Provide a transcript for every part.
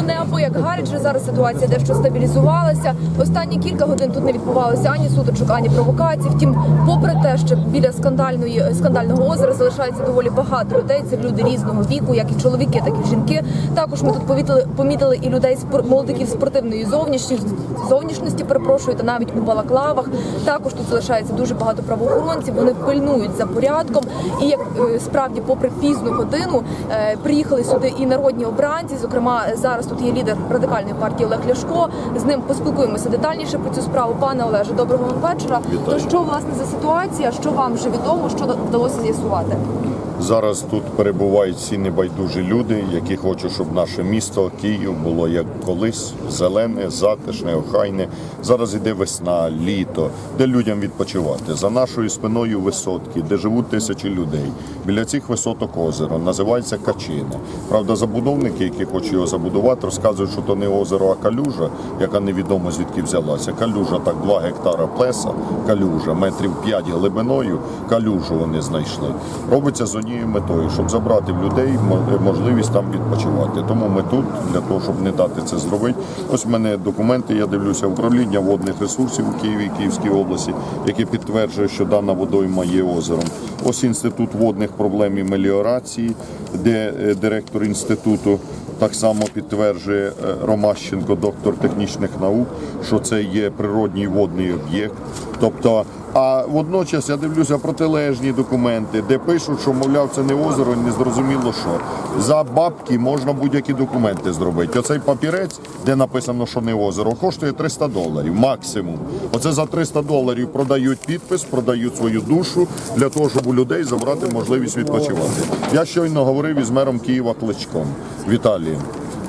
було неабияк гаряче. Зараз ситуація дещо стабілізувалася. Останні кілька годин тут не відбувалося ані сутичок, ані провокацій. Втім, попри те, що біля скандальної скандального озера залишається доволі багато людей. Це люди різного віку, як і чоловіки, так і жінки. Також ми тут помітили, помітили і людей спор- молодиків спортивної зовнішньості, зовнішності, перепрошую, та навіть у балаклавах. Також тут залишається дуже багато правоохоронців. Вони пильнують за порядком. І як е, справді, попри пізну годину, е, приїхали сюди і народні обранці. Зокрема, зараз тут є лідер радикальної партії Олег Ляшко. З ним поспілкуємося детальніше про цю справу. Пане Олеже, доброго вам вечора. То що власне за ситуація? Що вам вже відомо? Що вдалося з'ясувати? Зараз тут перебувають всі небайдужі люди, які хочуть, щоб наше місто Київ було як колись зелене, затишне, охайне. Зараз іде весна, літо, де людям відпочивати. За нашою спиною висотки, де живуть тисячі людей. Біля цих висоток озеро називається Качине. Правда, забудовники, які хочуть його забудувати, розказують, що то не озеро, а калюжа, яка невідомо звідки взялася. Калюжа так 2 гектара плеса, калюжа, метрів 5 глибиною. Калюжу вони знайшли. Робиться з однією метою, щоб забрати в людей можливість там відпочивати. Тому ми тут для того, щоб не дати це зробити. Ось в мене документи. Я дивлюся управління водних ресурсів у Києві Київській області, яке підтверджує, що дана водойма є озером. Ось інститут водних проблем і меліорації, де е, директор інституту так само підтверджує е, Ромащенко, доктор технічних наук, що це є природній водний об'єкт. Тобто, а водночас я дивлюся протилежні документи, де пишуть, що мовляв, це не озеро, не зрозуміло що. За бабки можна будь-які документи зробити. Оцей папірець, де написано, що не озеро, коштує 300 доларів максимум. Оце за 300 доларів продають підпис, продають свою душу для того, щоб у людей забрати можливість відпочивати. Я щойно говорив із мером Києва Кличком Віталієм.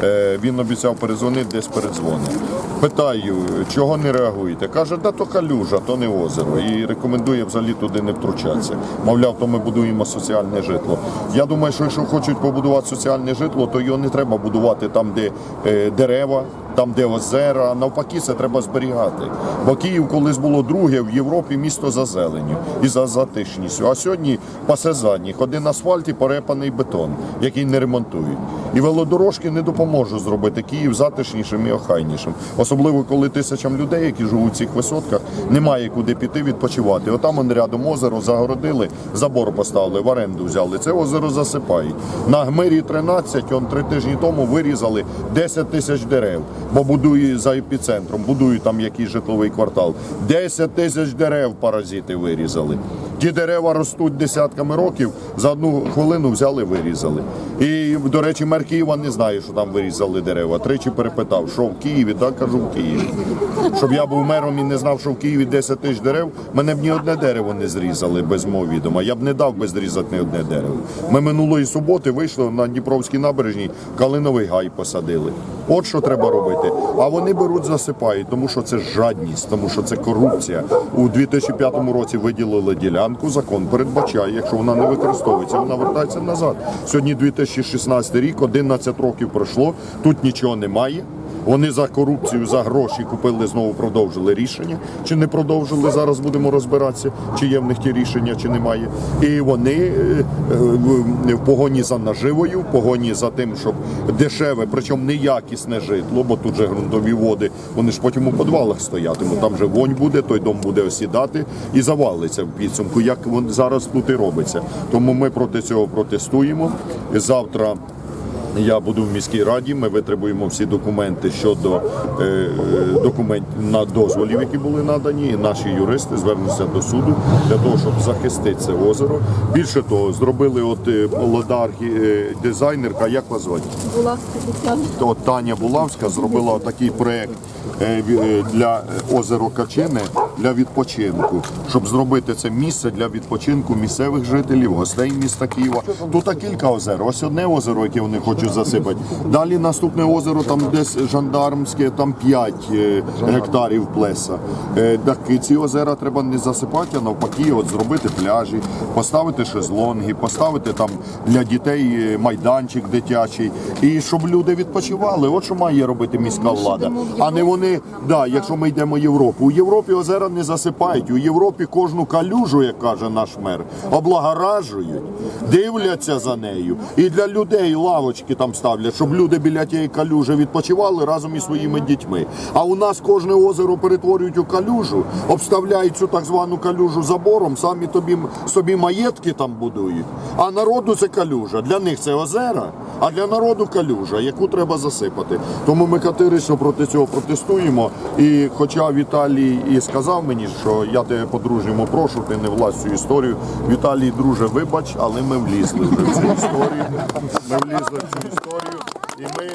Е, Він обіцяв перезвонити десь передзвонить. Питаю, чого не реагуєте? Каже, да то калюжа, то не озеро. І рекомендує взагалі туди не втручатися. Мовляв, то ми будуємо соціальне житло. Я думаю, що якщо хочуть побудувати соціальне житло, то його не треба будувати там, де е, дерева. Там, де озера, навпаки, це треба зберігати. Бо Київ колись було друге в Європі місто за зеленню і за затишністю. А сьогодні пасе задніх. Один асфальт і порепаний бетон, який не ремонтують. І велодорожки не допоможуть зробити Київ затишнішим і охайнішим. Особливо коли тисячам людей, які живуть в цих висотках, немає куди піти відпочивати. Отам он рядом озеро загородили, забор поставили, в оренду взяли. Це озеро засипають. На Гмирі 13, он три тижні тому вирізали 10 тисяч дерев, бо будують за епіцентром, будують там якийсь житловий квартал. 10 тисяч дерев паразити вирізали. Ті дерева ростуть десятками років, за одну хвилину взяли, вирізали. І, до речі, мер Києва не знає, що там вирізали дерева. Тричі перепитав, що в Києві, так кажу в Києві. Щоб я був мером і не знав, що в Києві 10 тисяч дерев, мене б ні одне дерево не зрізали без мого відома. Я б не дав би зрізати ні одне дерево. Ми минулої суботи вийшли на Дніпровській набережній, калиновий гай посадили. От що треба робити. А вони беруть, засипають, тому що це жадність, тому що це корупція. У 2005 році виділили ділянку. Закон передбачає, якщо вона не використовується, вона вертається назад. Сьогодні 2016 рік, 11 років пройшло. Тут нічого немає. Вони за корупцію, за гроші купили знову продовжили рішення. Чи не продовжили? Зараз будемо розбиратися, чи є в них ті рішення, чи немає. І вони е, е, в- погоні за наживою, в погоні за тим, щоб дешеве, причому неякісне житло, бо тут же ґрунтові води, вони ж потім у підвалах стоятимуть. Там же вонь буде, той дом буде осідати і завалиться в підсумку, як зараз тут і робиться. Тому ми проти цього протестуємо. Завтра. Я буду в міській раді. Ми витребуємо всі документи щодо е, е, документів на дозволів, які були надані. І наші юристи звернуться до суду для того, щоб захистити це озеро. Більше того, зробили от е, е, дизайнерка. Як вас звати? Була От Таня Булавська зробила такий проект е, е, для озеро Качине для відпочинку, щоб зробити це місце для відпочинку місцевих жителів, гостей міста Києва. Тут кілька озер. Ось одне озеро, яке вони хочуть засипати. Далі наступне озеро, там десь жандармське, там 5 гектарів плеса. Е, Так і ці озера треба не засипати, а навпаки, от зробити пляжі, поставити шезлонги, поставити там для дітей е, майданчик дитячий, і щоб люди відпочивали. От що має робити міська влада. А не вони, да, якщо ми йдемо в Європу. У Європі озера не засипають. У Європі кожну калюжу, як каже наш мер, облагоражують, дивляться за нею. І для людей лавочки там ставлять, щоб люди біля тієї калюжі відпочивали разом із своїми дітьми. А у нас кожне озеро перетворюють у калюжу, обставляють цю так звану калюжу забором, самі тобі собі маєтки там будують. А народу це калюжа. Для них це озера, а для народу калюжа, яку треба засипати. Тому ми категорично проти цього протестуємо. І хоча Віталій і сказав мені, що я тебе по-дружньому прошу, ти не влазь цю історію. Віталій, друже, вибач, але ми влізли вже в цю історію. Ми влізли в цю історію. І ми,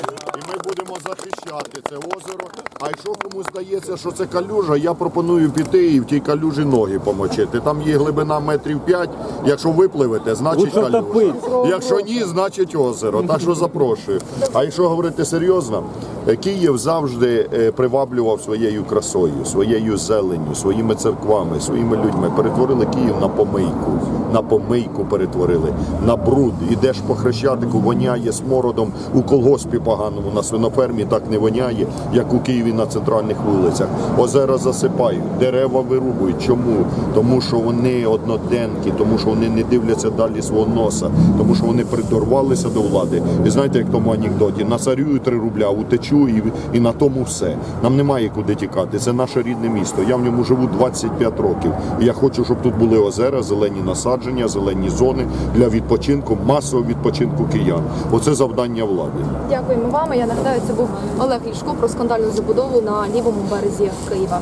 захищати це озеро. А якщо комусь здається, що це калюжа, я пропоную піти і в тій калюжі ноги помочити. Там є глибина метрів 5. Якщо випливете, значить калюжа. Якщо ні, значить озеро. Так що запрошую. А якщо говорити серйозно, е, Київ завжди е, приваблював своєю красою, своєю зеленню, своїми церквами, своїми людьми. Перетворили Київ на помийку. На помийку перетворили, на бруд. Ідеш по хрещатику, воняє смородом у колгоспі поганому, на свинофермі так не воняє, як у Києві на центральних вулицях. Озера засипають, дерева вирубують. Чому? Тому що вони одноденки, тому що вони не дивляться далі свого носа, тому що вони придорвалися до влади. І знаєте, як в тому анекдоті, насарюю три рубля, утечу і, і на тому все. Нам немає куди тікати. Це наше рідне місто. Я в ньому живу 25 років. І я хочу, щоб тут були озера, зелені насадження, зелені зони для відпочинку, масового відпочинку киян. Оце завдання влади. Дякуємо вам. Я нагадаю, це був Олег Лішко про скандальну забудову на лівому березі Києва.